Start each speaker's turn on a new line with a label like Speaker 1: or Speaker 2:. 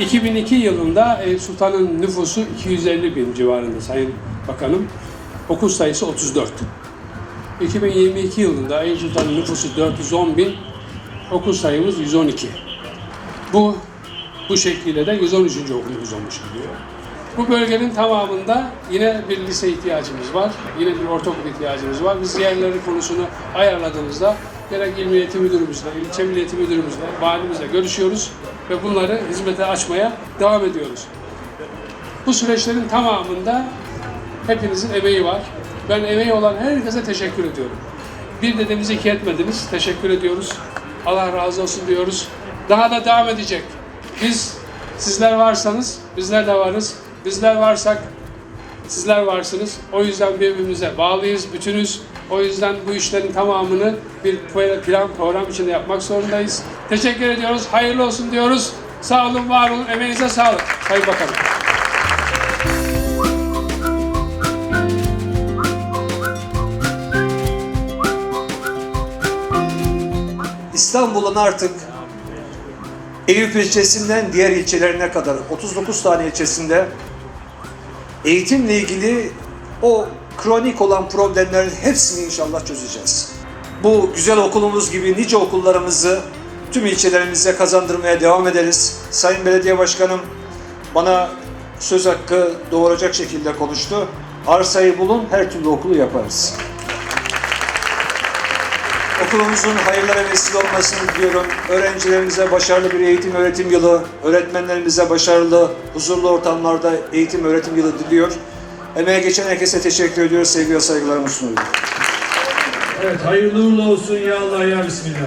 Speaker 1: 2002 yılında Eyüp Sultan'ın nüfusu 250 bin civarında Sayın Bakanım. Okul sayısı 34. 2022 yılında Eyüp Sultan'ın nüfusu 410 bin, okul sayımız 112. Bu bu şekliyle de 113. okulumuz olmuş oluyor. Bu bölgenin tamamında yine bir lise ihtiyacımız var. Yine bir ortaokul ihtiyacımız var. Biz yerleri konusunu ayarladığımızda gerek İl Milli Eğitim Müdürümüzle, ilçe Milli Eğitim Müdürümüzle, valimizle görüşüyoruz ve bunları hizmete açmaya devam ediyoruz. Bu süreçlerin tamamında hepinizin emeği var. Ben emeği olan herkese teşekkür ediyorum. Bir dedemizi iki etmediniz. Teşekkür ediyoruz. Allah razı olsun diyoruz. Daha da devam edecek. Biz sizler varsanız bizler de varız. Bizler varsak sizler varsınız. O yüzden birbirimize bağlıyız, bütünüz. O yüzden bu işlerin tamamını bir plan, program içinde yapmak zorundayız. Teşekkür ediyoruz. Hayırlı olsun diyoruz. Sağ olun, var olun. Emeğinize sağlık. Sayın Bakanım.
Speaker 2: İstanbul'un artık Eyüp ilçesinden diğer ilçelerine kadar 39 tane ilçesinde eğitimle ilgili o kronik olan problemlerin hepsini inşallah çözeceğiz. Bu güzel okulumuz gibi nice okullarımızı tüm ilçelerimize kazandırmaya devam ederiz. Sayın Belediye Başkanım bana söz hakkı doğuracak şekilde konuştu. Arsayı bulun her türlü okulu yaparız. Okulumuzun hayırlara vesile olmasını diliyorum. Öğrencilerimize başarılı bir eğitim öğretim yılı, öğretmenlerimize başarılı, huzurlu ortamlarda eğitim öğretim yılı diliyor. Emeğe geçen herkese teşekkür ediyoruz. Sevgi ve saygılarımı sunuyorum.
Speaker 3: Evet, hayırlı uğurlu olsun ya Allah ya Bismillah.